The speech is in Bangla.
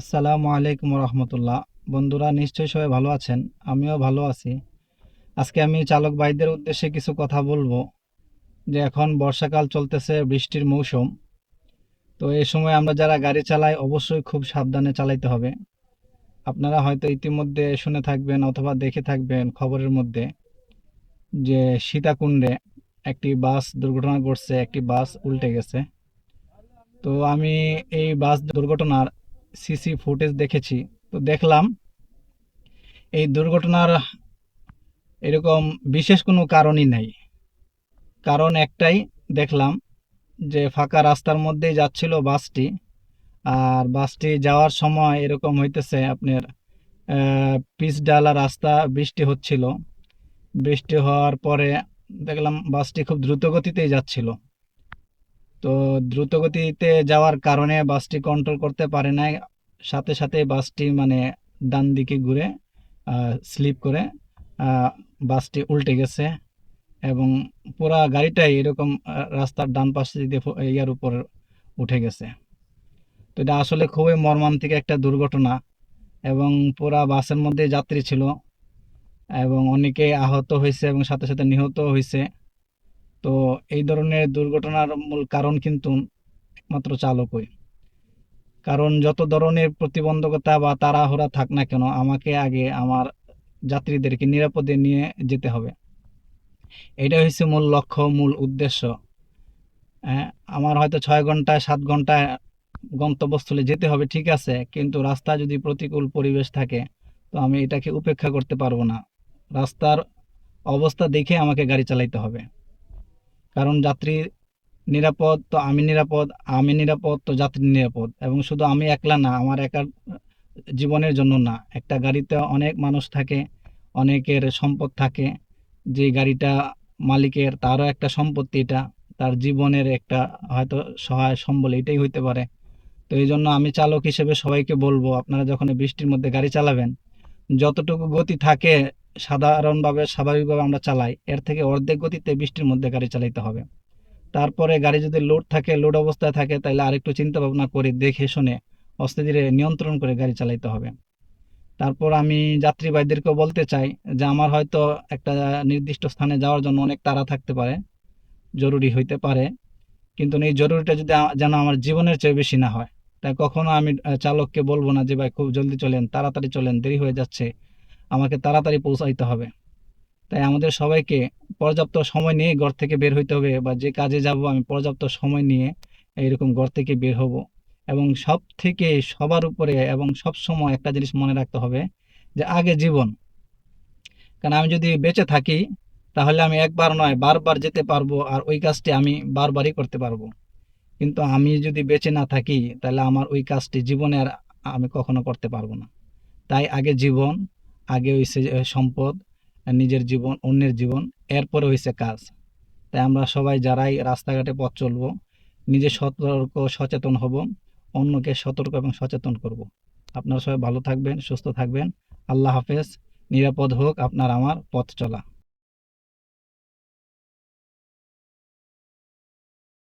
আসসালামু আলাইকুম রহমতুল্লাহ। বন্ধুরা, নিশ্চয়ই সবাই ভালো আছেন? আমিও ভালো আছি। আজকে আমি চালক ভাইদের উদ্দেশ্যে কিছু কথা বলব যে, এখন বর্ষাকাল চলতেছে, বৃষ্টির মৌসুম। তো এই সময় আমরা যারা গাড়ি চালাই, অবশ্যই খুব সাবধানে চালাইতে হবে। আপনারা হয়তো ইতিমধ্যে শুনে থাকবেন অথবা দেখে থাকবেন খবরের মধ্যে যে, সীতাকুণ্ডে একটি বাস দুর্ঘটনা ঘটছে, একটি বাস উল্টে গেছে। তো আমি এই বাস দুর্ঘটনার সিসি ফুটেজ দেখেছি। তো দেখলাম এই দুর্ঘটনার এরকম বিশেষ কোনো কারণই নেই। কারণ একটাই দেখলাম যে ফাঁকা রাস্তার মধ্যেই যাচ্ছিল বাসটি আর বাসটি যাওয়ার সময় এরকম হইতেছে আপনার পিচ ডালা রাস্তা বৃষ্টি হচ্ছিল। বৃষ্টি হওয়ার পরে দেখলাম বাসটি খুব দ্রুত গতিতেই যাচ্ছিল। তো দ্রুত গতিতে যাওয়ার কারণে বাসটি কন্ট্রোল করতে পারে নাই। সাথে সাথে বাসটি মানে ডান দিকে ঘুরে স্লিপ করে বাসটি উল্টে গেছে এবং পুরা গাড়িটাই এরকম রাস্তার ডান পাশে দিয়ে ইয়ার উপর উঠে গেছে। তো এটা আসলে খুবই মর্মান্তিক একটা দুর্ঘটনা এবং পুরা বাসের মধ্যে যাত্রী ছিল এবং অনেকে আহত হয়েছে এবং সাথে সাথে নিহত হয়েছে। তো এই ধরনের দুর্ঘটনার মূল কারণ কিন্তু একমাত্র চালকই। কারণ যত ধরনের প্রতিবন্ধকতা বা তাড়াহুড়া থাক না কেন, আমাকে আগে আমার যাত্রীদেরকে নিরাপদে নিয়ে যেতে হবে। এটা হচ্ছে মূল লক্ষ্য, মূল উদ্দেশ্য। হ্যাঁ আমার হয়তো ছয় ঘন্টায় সাত ঘন্টায় গন্তব্যস্থলে যেতে হবে, ঠিক আছে, কিন্তু রাস্তা যদি প্রতিকূল পরিবেশ থাকে, তো আমি এটাকে উপেক্ষা করতে পারব না। রাস্তার অবস্থা দেখে আমাকে গাড়ি চালাইতে হবে। কারণ যাত্রী নিরাপদ, তো আমি নিরাপদ আমি নিরাপদ, তো যাত্রী নিরাপদ। এবং শুধু আমি একলা না, আমার একার জীবনের জন্য না। একটা গাড়িতে অনেক মানুষ থাকে, অনেকের সম্পদ থাকে। যে গাড়িটা মালিকের, তারও একটা সম্পত্তি এটা। তার জীবনের একটা হয়তো সহায় সম্বল এটাই হইতে পারে। তো এই জন্য আমি চালক হিসেবে সবাইকে বলব, আপনারা যখন বৃষ্টির মধ্যে গাড়ি চালাবেন, যতটুকু গতি থাকে সাধারণভাবে, স্বাভাবিকভাবে আমরা চালাই। এর থেকে অর্ধেক গতিতে বৃষ্টির মধ্যে গাড়ি চালাইতে হবে। তারপরে গাড়ি যদি লোড থাকে, লোড অবস্থায় থাকে তাহলে আরেকটু চিন্তা ভাবনা করে দেখে শুনে আস্তে ধীরে নিয়ন্ত্রণ করে গাড়ি চালাইতে হবে। তারপর আমি যাত্রী ভাইদেরকেও বলতে চাই যে, আমার হয়তো একটা নির্দিষ্ট স্থানে যাওয়ার জন্য অনেক তাড়া থাকতে পারে, জরুরি হইতে পারে। কিন্তু এই জরুরিটা যদি যেন আমার জীবনের চেয়ে বেশি না হয়, তাই কখনো আমি চালককে বলব না যে, ভাই, খুব জলদি চলেন, তাড়াতাড়ি চলেন, দেরি হয়ে যাচ্ছে। আমাকে তাড়াতাড়ি পৌঁছাইতে হবে। তাই আমাদের সবাইকে পর্যাপ্ত সময় নিয়ে ঘর থেকে বের হইতে হবে বা যে কাজে যাব আমি পর্যাপ্ত সময় নিয়ে এইরকম ঘর থেকে বের হব। এবং সব থেকে সবার উপরে এবং সব সময় একটা জিনিস মনে রাখতে হবে যে আগে জীবন। কারণ আমি যদি বেঁচে থাকি, তাহলে আমি একবার নয়, বারবার যেতে পারব আর ওই কাজটি আমি বারবারই করতে পারব। কিন্তু আমি যদি বেঁচে না থাকি, তাহলে আমার ওই কাজটি জীবনে আর আমি কখনো করতে পারব না। তাই আগে জীবন আগে হইছে যে সম্পদ নিজের জীবন, অন্যের জীবন, এরপরে হইছে কাজ। তাই আমরা সবাই যারাই রাস্তাঘাটে পথ চলব, নিজে সতর্ক, সচেতন হব, অন্যকে সতর্ক এবং সচেতন করব। আপনারা সবাই ভালো থাকবেন, সুস্থ থাকবেন। আল্লাহ হাফেজ, নিরাপদ হোক আপনার, আমার পথ চলা।